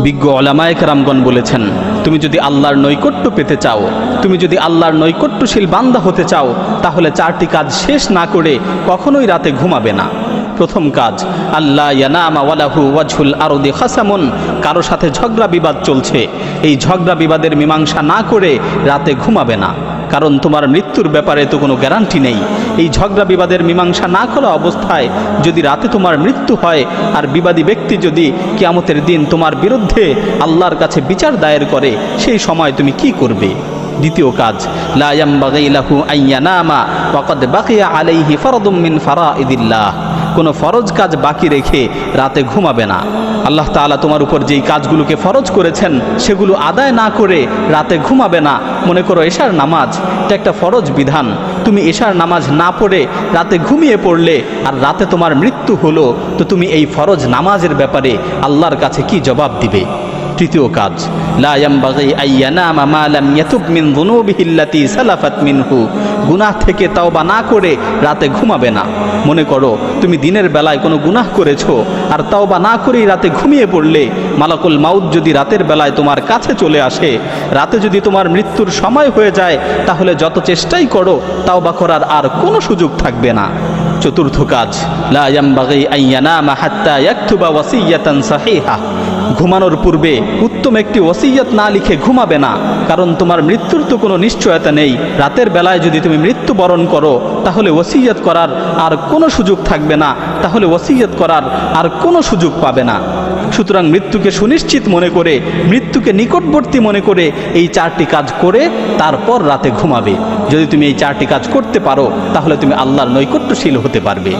বিজ্ঞ ওলামায়ক রামগণ বলেছেন, তুমি যদি আল্লাহর নৈকট্য পেতে চাও, তুমি যদি আল্লাহর নৈকট্যশীল বান্দা হতে চাও, তাহলে চারটি কাজ শেষ না করে কখনোই রাতে ঘুমাবে না। প্রথম কাজ আল্লাহ ওয়ালাহু ওয়াজহুল আরদি খাসামুন, কারও সাথে ঝগড়া বিবাদ চলছে। এই ঝগড়া বিবাদের মীমাংসা না করে রাতে ঘুমাবে না। কারণ তোমার মৃত্যুর ব্যাপারে তো কোনো গ্যারান্টি নেই। এই ঝগড়া বিবাদের মীমাংসা না করা অবস্থায় যদি রাতে তোমার মৃত্যু হয়, আর বিবাদী ব্যক্তি যদি কিয়ামতের দিন তোমার বিরুদ্ধে আল্লাহর কাছে বিচার দায়ের করে, সেই সময় তুমি কি করবে? দ্বিতীয় কাজ লাহু আইয়ানামা ওয়াকাদ বাকিয়া আলাইহি ফারদুম মিন ফারাইদিল্লাহ। কোনো ফরজ কাজ বাকি রেখে রাতে ঘুমাবে না। আল্লাহ তালা তোমার উপর যেই কাজগুলোকে ফরজ করেছেন, সেগুলো আদায় না করে রাতে ঘুমাবে না। মনে করো এশার নামাজ, এটা একটা ফরজ বিধান। তুমি এশার নামাজ না পড়ে রাতে ঘুমিয়ে পড়লে আর রাতে তোমার মৃত্যু হলো, তো তুমি এই ফরজ নামাজের ব্যাপারে আল্লাহর কাছে কি জবাব দিবে? তৃতীয় কাজ। গুনাহ থেকে তাওবা না করে রাতে ঘুমাবে না। মনে করো, তুমি দিনের বেলায় কোনো গুনাহ করেছ, আর তাওবা না করেই রাতে ঘুমিয়ে পড়লে মালাকুল মাউত যদি রাতের বেলায় তোমার কাছে চলে আসে, রাতে যদি তোমার মৃত্যুর সময় হয়ে যায়, তাহলে যত চেষ্টাই করো, তাওবা করার আর কোনো সুযোগ থাকবে না। চতুর্থ কাজ, লা ইয়ামবাগি আইয়ানামা হাত্তা ইয়াকতুবা ওয়াসিয়াতান সাহিহা। ঘুমানোর পূর্বে উত্তম একটি ওসিয়ত না লিখে ঘুমাবে না, কারণ তোমার মৃত্যুর তো কোনো নিশ্চয়তা নেই। রাতের বেলায় যদি তুমি মৃত্যুবরণ করো, তাহলে ওসিয়ত করার আর কোনো সুযোগ থাকবে না, তাহলে ওসিয়ত করার আর কোনো সুযোগ পাবে না। সুতরাং মৃত্যুকে সুনিশ্চিত মনে করে, মৃত্যুকে নিকটবর্তী মনে করে এই চারটি কাজ করে, তারপর রাতে ঘুমাবে। যদি তুমি এই চারটি কাজ করতে পারো, তাহলে তুমি আল্লাহর নৈকট্যশীল হতে পারবে।